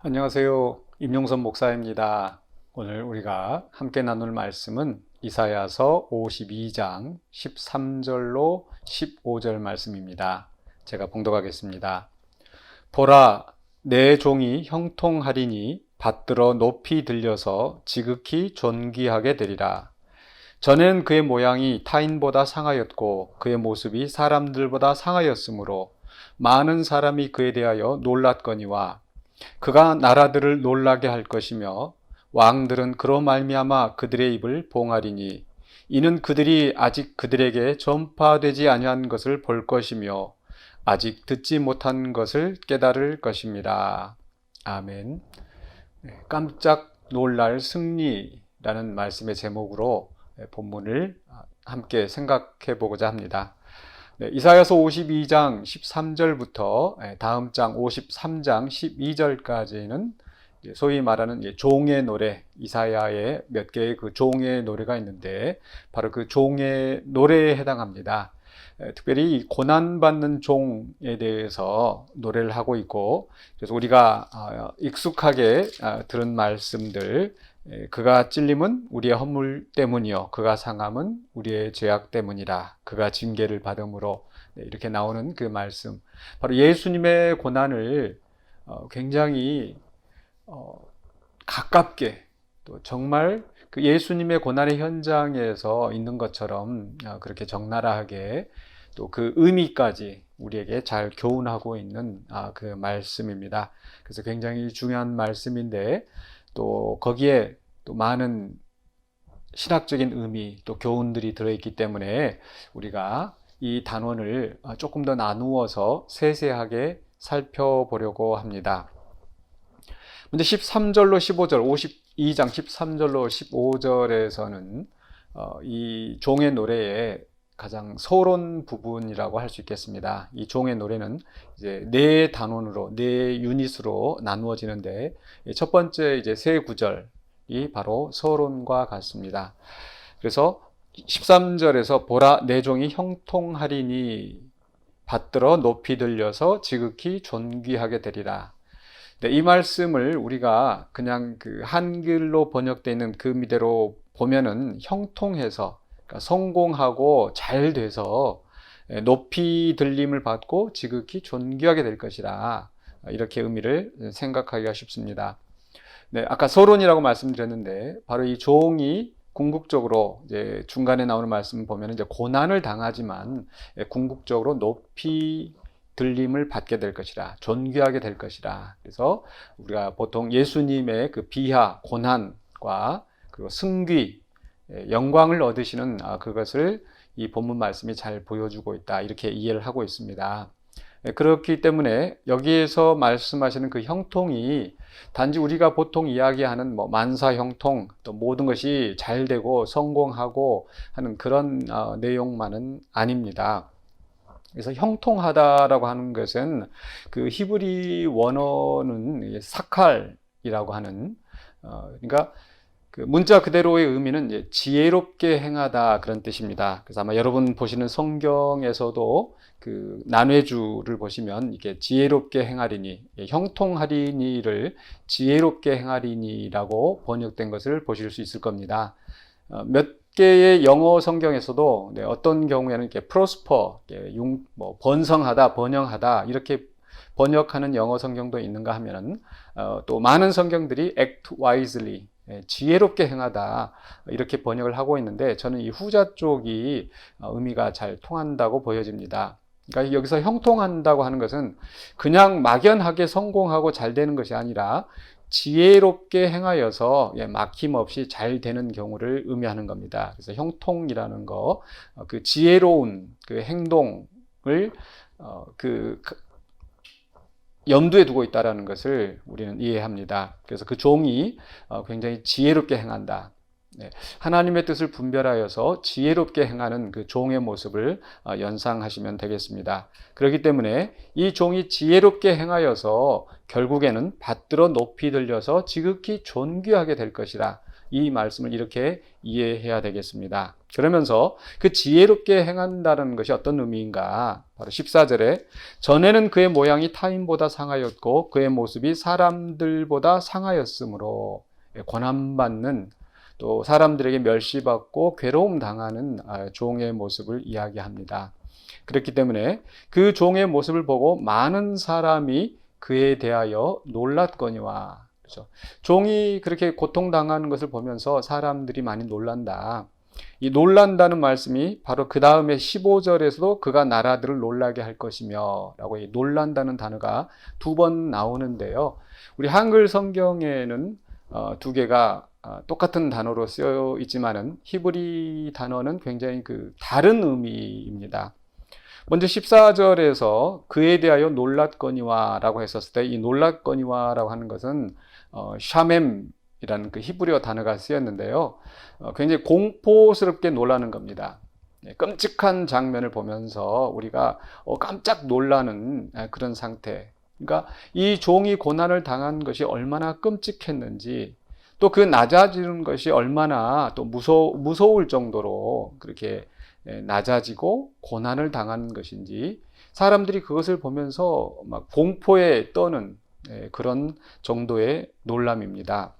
안녕하세요. 임용선 목사입니다. 오늘 우리가 함께 나눌 말씀은 이사야서 52장 13절로 15절 말씀입니다. 제가 봉독하겠습니다. 보라, 내 종이 형통하리니 받들어 높이 들려서 지극히 존귀하게 되리라. 전에는 그의 모양이 타인보다 상하였고 그의 모습이 사람들보다 상하였으므로 많은 사람이 그에 대하여 놀랐거니와 그가 나라들을 놀라게 할 것이며 왕들은 그로 말미암아 그들의 입을 봉하리니 이는 그들이 아직 그들에게 전파되지 아니한 것을 볼 것이며 아직 듣지 못한 것을 깨달을 것입니다. 아멘. 네, 깜짝 놀랄 승리라는 말씀의 제목으로 본문을 함께 생각해 보고자 합니다. 네, 이사야서 52장 13절부터 다음 장 53장 12절까지는 소위 말하는 종의 노래, 이사야의 몇 개의 그 종의 노래가 있는데 바로 그 종의 노래에 해당합니다. 특별히 고난받는 종에 대해서 노래를 하고 있고 그래서 우리가 아, 익숙하게 아, 들은 말씀들 그가 찔림은 우리의 허물 때문이요 그가 상함은 우리의 죄악 때문이라 그가 징계를 받음으로 네, 이렇게 나오는 그 말씀. 바로 예수님의 고난을 어, 굉장히 어, 가깝게 또 정말 그 예수님의 고난의 현장에서 있는 것처럼 어, 그렇게 적나라하게 또 그 의미까지 우리에게 잘 교훈하고 있는 아, 그 말씀입니다. 그래서 굉장히 중요한 말씀인데 또 거기에 또 많은 신학적인 의미 또 교훈들이 들어있기 때문에 우리가 이 단원을 조금 더 나누어서 세세하게 살펴보려고 합니다. 근데 13절로 15절, 52장 13절로 15절에서는 어, 이 종의 노래의 가장 서론 부분이라고 할 수 있겠습니다. 이 종의 노래는 이제 네 단원으로, 네 유닛으로 나누어지는데 첫 번째 이제 세 구절이 바로 서론과 같습니다. 그래서 13절에서 보라 내 종이 형통하리니 받들어 높이 들려서 지극히 존귀하게 되리라. 네, 이 말씀을 우리가 그냥 그 한글로 번역되어 있는 그 미대로 보면은 형통해서 그러니까 성공하고 잘 돼서 예, 높이 들림을 받고 지극히 존귀하게 될 것이라 이렇게 의미를 생각하기가 쉽습니다. 네, 아까 서론이라고 말씀드렸는데 바로 이 종이 궁극적으로 이제 중간에 나오는 말씀 보면 이제 고난을 당하지만 예, 궁극적으로 높이 들림을 받게 될 것이라 존귀하게 될 것이라 그래서 우리가 보통 예수님의 그 비하 고난과 그리고 승귀 예, 영광을 얻으시는 아, 그것을 이 본문 말씀이 잘 보여주고 있다 이렇게 이해를 하고 있습니다. 예, 그렇기 때문에 여기에서 말씀하시는 그 형통이 단지 우리가 보통 이야기하는 뭐 만사 형통 또 모든 것이 잘 되고 성공하고 하는 그런 어, 내용만은 아닙니다. 그래서 형통하다라고 하는 것은 그 히브리 원어는 사칼이라고 하는 어, 그러니까 그 문자 그대로의 의미는 지혜롭게 행하다 그런 뜻입니다. 그래서 아마 여러분 보시는 성경에서도 그 난회주를 보시면 이게 지혜롭게 행하리니 예, 형통하리니를 지혜롭게 행하리니라고 번역된 것을 보실 수 있을 겁니다. 어, 몇 개의 영어 성경에서도 네, 어떤 경우에는 이렇게 prosper, 융, 뭐 번성하다, 번영하다 이렇게 번역하는 영어 성경도 있는가 하면은 어, 또 많은 성경들이 act wisely, 예, 지혜롭게 행하다 이렇게 번역을 하고 있는데 저는 이 후자 쪽이 어, 의미가 잘 통한다고 보여집니다. 그러니까 여기서 형통한다고 하는 것은 그냥 막연하게 성공하고 잘 되는 것이 아니라 지혜롭게 행하여서 예, 막힘없이 잘 되는 경우를 의미하는 겁니다. 그래서 형통이라는 거, 어, 그 지혜로운 그 행동을 어, 그 염두에 두고 있다라는 것을 우리는 이해합니다. 그래서 그 종이 어, 굉장히 지혜롭게 행한다. 네, 하나님의 뜻을 분별하여서 지혜롭게 행하는 그 종의 모습을 어, 연상하시면 되겠습니다. 그렇기 때문에 이 종이 지혜롭게 행하여서 결국에는 받들어 높이 들려서 지극히 존귀하게 될 것이라 이 말씀을 이렇게 이해해야 되겠습니다. 그러면서 그 지혜롭게 행한다는 것이 어떤 의미인가? 바로 14절에 전에는 그의 모양이 타인보다 상하였고 그의 모습이 사람들보다 상하였으므로 권한받는 또 사람들에게 멸시받고 괴로움 당하는 아, 종의 모습을 이야기합니다. 그렇기 때문에 그 종의 모습을 보고 많은 사람이 그에 대하여 놀랐거니와 그렇죠. 종이 그렇게 고통당하는 것을 보면서 사람들이 많이 놀란다. 이 놀란다는 말씀이 바로 그 다음에 15절에서도 그가 나라들을 놀라게 할 것이며 라고 이 놀란다는 단어가 두 번 나오는데요. 우리 한글 성경에는 어, 두 개가 어, 똑같은 단어로 쓰여 있지만은 히브리 단어는 굉장히 그 다른 의미입니다. 먼저 14절에서 그에 대하여 놀랐거니와 라고 했었을 때 이 놀랐거니와 라고 하는 것은 어, 샤멤 이라는 그 히브리어 단어가 쓰였는데요. 어, 굉장히 공포스럽게 놀라는 겁니다. 네, 끔찍한 장면을 보면서 우리가 어, 깜짝 놀라는 아, 그런 상태. 그러니까 이 종이 고난을 당한 것이 얼마나 끔찍했는지 또 그 낮아지는 것이 얼마나 또 무서, 무서울 정도로 그렇게 예, 낮아지고 고난을 당한 것인지 사람들이 그것을 보면서 막 공포에 떠는 예, 그런 정도의 놀람입니다.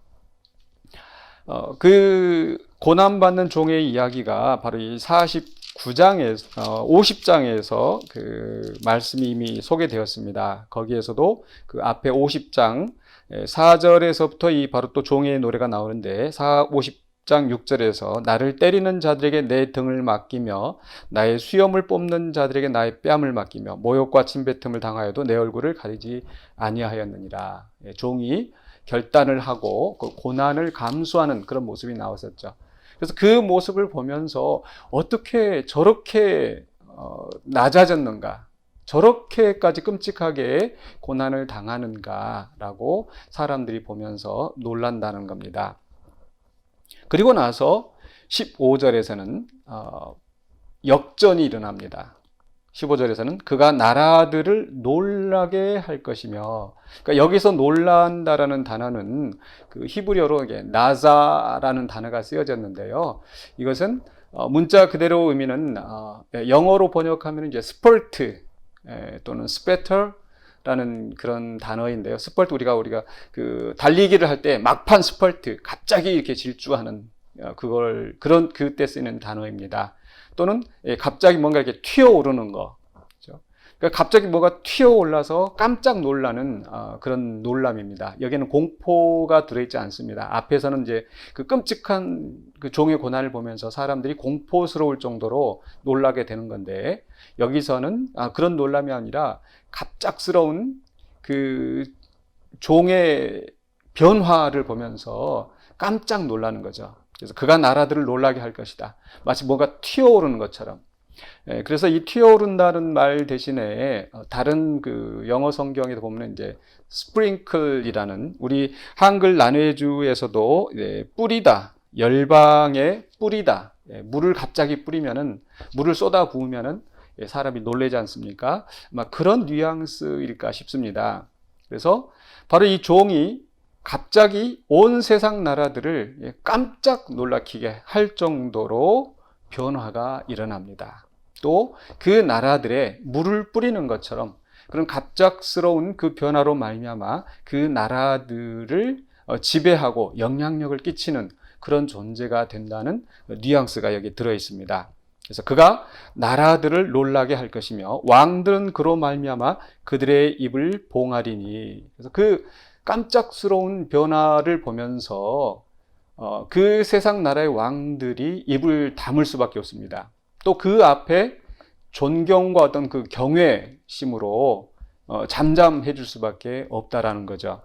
어, 그 고난받는 종의 이야기가 바로 이 49장에서, 어, 50장에서 그 말씀이 이미 소개되었습니다. 거기에서도 그 앞에 50장 4절에서부터 이 바로 또 종의 노래가 나오는데 4, 50장 6절에서 나를 때리는 자들에게 내 등을 맡기며 나의 수염을 뽑는 자들에게 나의 뺨을 맡기며 모욕과 침뱉음을 당하여도 내 얼굴을 가리지 아니하였느니라. 예, 종이 결단을 하고 그 고난을 감수하는 그런 모습이 나왔었죠. 그래서 그 모습을 보면서 어떻게 저렇게 어, 낮아졌는가, 저렇게까지 끔찍하게 고난을 당하는가라고 사람들이 보면서 놀란다는 겁니다. 그리고 나서 15절에서는 어, 역전이 일어납니다. 15절에서는 그가 나라들을 놀라게 할 것이며 그러니까 여기서 놀란다라는 단어는 그 히브리어로 나자라는 단어가 쓰여졌는데요. 이것은 어, 문자 그대로 의미는 어, 영어로 번역하면 이제 스펄트 또는 스페터 라는 그런 단어인데요. 스펄트 우리가 우리가 그 달리기를 할 때 막판 스펄트 갑자기 이렇게 질주하는 어, 그걸 그런 그때 쓰는 단어입니다. 또는 예, 갑자기 뭔가 이렇게 튀어오르는 거. 그렇죠? 그러니까 갑자기 뭐가 튀어올라서 깜짝 놀라는 어, 그런 놀람입니다. 여기는 공포가 들어있지 않습니다. 앞에서는 이제 그 끔찍한 그 종의 고난을 보면서 사람들이 공포스러울 정도로 놀라게 되는 건데 여기서는 아, 그런 놀람이 아니라 갑작스러운 그 종의 변화를 보면서 깜짝 놀라는 거죠. 그래서 그가 나라들을 놀라게 할 것이다. 마치 뭐가 튀어오르는 것처럼. 예, 그래서 이 튀어오른다는 말 대신에 어, 다른 그 영어 성경에도 보면 이제 스프링클이라는 우리 한글 난회주에서도 뿌리다 열방에 뿌리다 예, 물을 갑자기 뿌리면은 물을 쏟아 부으면은 예, 사람이 놀래지 않습니까? 막 그런 뉘앙스일까 싶습니다. 그래서 바로 이 종이 갑자기 온 세상 나라들을 예, 깜짝 놀라키게 할 정도로 변화가 일어납니다. 또 그 나라들의 물을 뿌리는 것처럼 그런 갑작스러운 그 변화로 말미암아 그 나라들을 어, 지배하고 영향력을 끼치는 그런 존재가 된다는 뉘앙스가 여기 들어 있습니다. 그래서 그가 나라들을 놀라게 할 것이며 왕들은 그로 말미암아 그들의 입을 봉하리니. 그래서 그 깜짝스러운 변화를 보면서 어, 그 세상 나라의 왕들이 입을 다물 수밖에 없습니다. 또 그 앞에 존경과 어떤 그 경외심으로 어, 잠잠해 줄 수밖에 없다라는 거죠.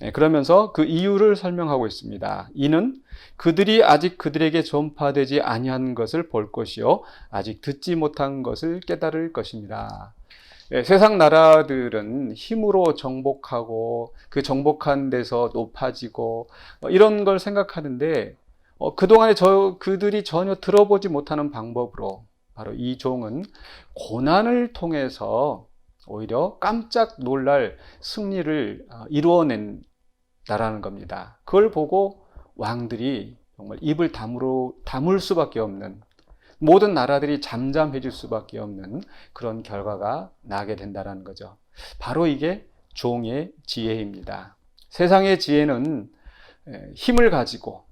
네, 그러면서 그 이유를 설명하고 있습니다. 이는 그들이 아직 그들에게 전파되지 아니한 것을 볼 것이요 아직 듣지 못한 것을 깨달을 것입니다. 네, 세상 나라들은 힘으로 정복하고 그 정복한 데서 높아지고 어, 이런 걸 생각하는데 어, 그동안에 저 그들이 전혀 들어보지 못하는 방법으로 바로 이 종은 고난을 통해서 오히려 깜짝 놀랄 승리를 어, 이루어낸다라는 겁니다. 그걸 보고 왕들이 정말 입을 다물어, 다물 수밖에 없는 모든 나라들이 잠잠해질 수밖에 없는 그런 결과가 나게 된다는 거죠. 바로 이게 종의 지혜입니다. 세상의 지혜는 힘을 가지고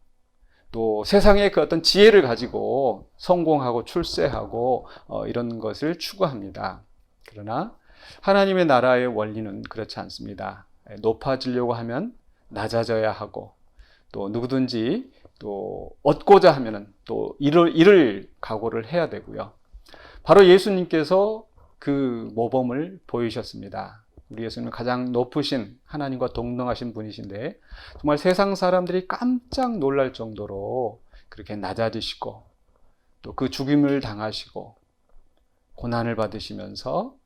또 세상의 그 어떤 지혜를 가지고 성공하고 출세하고 어, 이런 것을 추구합니다. 그러나 하나님의 나라의 원리는 그렇지 않습니다. 높아지려고 하면 낮아져야 하고 또 누구든지 또 얻고자 하면은 또 이를, 이를 각오를 해야 되고요. 바로 예수님께서 그 모범을 보이셨습니다. 우리 예수님은 가장 높으신 하나님과 동등하신 분이신데 정말 세상 사람들이 깜짝 놀랄 정도로 그렇게 낮아지시고 또 그 죽임을 당하시고 고난을 받으시면서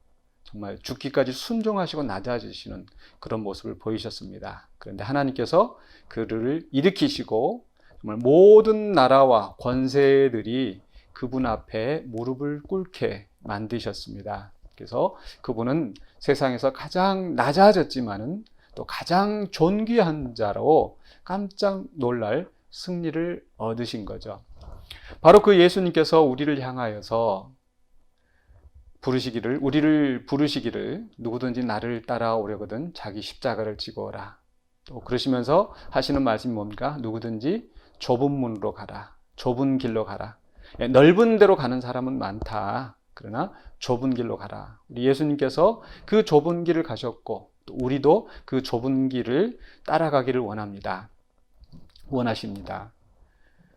정말 죽기까지 순종하시고 낮아지시는 그런 모습을 보이셨습니다. 그런데 하나님께서 그를 일으키시고 정말 모든 나라와 권세들이 그분 앞에 무릎을 꿇게 만드셨습니다. 그래서 그분은 세상에서 가장 낮아졌지만은 또 가장 존귀한 자로 깜짝 놀랄 승리를 얻으신 거죠. 바로 그 예수님께서 우리를 향하여서 부르시기를 우리를 부르시기를 누구든지 나를 따라오려거든 자기 십자가를 지고라. 또 그러시면서 하시는 말씀이 뭡니까? 누구든지 좁은 문으로 가라. 좁은 길로 가라. 예, 넓은 데로 가는 사람은 많다. 그러나 좁은 길로 가라. 우리 예수님께서 그 좁은 길을 가셨고 또 우리도 그 좁은 길을 따라가기를 원합니다. 원하십니다.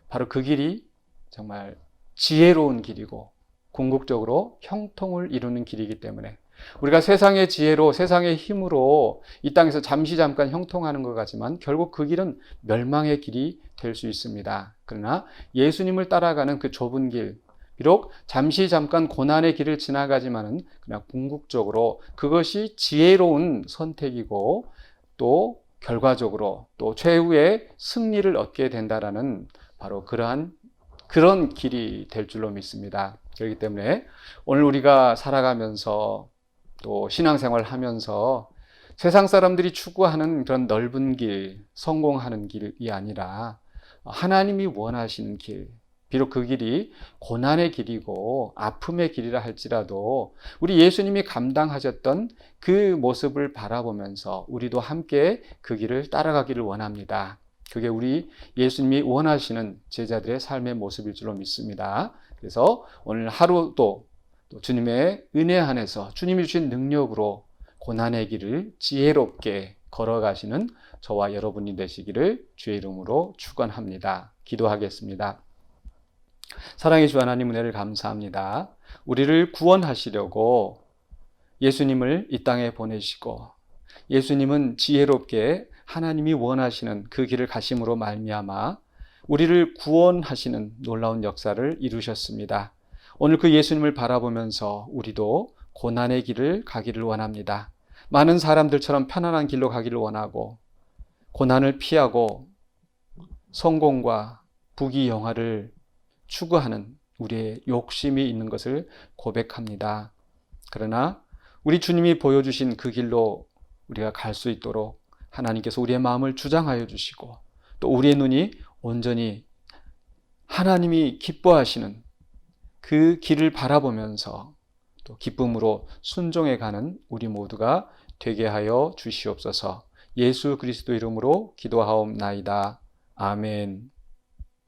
바로 그 길이 정말 지혜로운 길이고 궁극적으로 형통을 이루는 길이기 때문에 우리가 세상의 지혜로 세상의 힘으로 이 땅에서 잠시 잠깐 형통하는 것 같지만 결국 그 길은 멸망의 길이 될 수 있습니다. 그러나 예수님을 따라가는 그 좁은 길, 비록 잠시 잠깐 고난의 길을 지나가지만은 그냥 궁극적으로 그것이 지혜로운 선택이고 또 결과적으로 또 최후의 승리를 얻게 된다라는 바로 그러한 그런 길이 될 줄로 믿습니다. 그렇기 때문에 오늘 우리가 살아가면서 또 신앙생활 하면서 세상 사람들이 추구하는 그런 넓은 길, 성공하는 길이 아니라 하나님이 원하시는 길, 비록 그 길이 고난의 길이고 아픔의 길이라 할지라도 우리 예수님이 감당하셨던 그 모습을 바라보면서 우리도 함께 그 길을 따라가기를 원합니다. 그게 우리 예수님이 원하시는 제자들의 삶의 모습일 줄로 믿습니다. 그래서 오늘 하루도 주님의 은혜 안에서 주님이 주신 능력으로 고난의 길을 지혜롭게 걸어가시는 저와 여러분이 되시기를 주의 이름으로 축원합니다. 기도하겠습니다. 사랑의 주 하나님 은혜를 감사합니다. 우리를 구원하시려고 예수님을 이 땅에 보내시고 예수님은 지혜롭게 하나님이 원하시는 그 길을 가심으로 말미암아 우리를 구원하시는 놀라운 역사를 이루셨습니다. 오늘 그 예수님을 바라보면서 우리도 고난의 길을 가기를 원합니다. 많은 사람들처럼 편안한 길로 가기를 원하고 고난을 피하고 성공과 부귀 영화를 추구하는 우리의 욕심이 있는 것을 고백합니다. 그러나 우리 주님이 보여주신 그 길로 우리가 갈 수 있도록 하나님께서 우리의 마음을 주장하여 주시고 또 우리의 눈이 온전히 하나님이 기뻐하시는 그 길을 바라보면서 또 기쁨으로 순종해 가는 우리 모두가 되게 하여 주시옵소서 예수 그리스도 이름으로 기도하옵나이다. 아멘.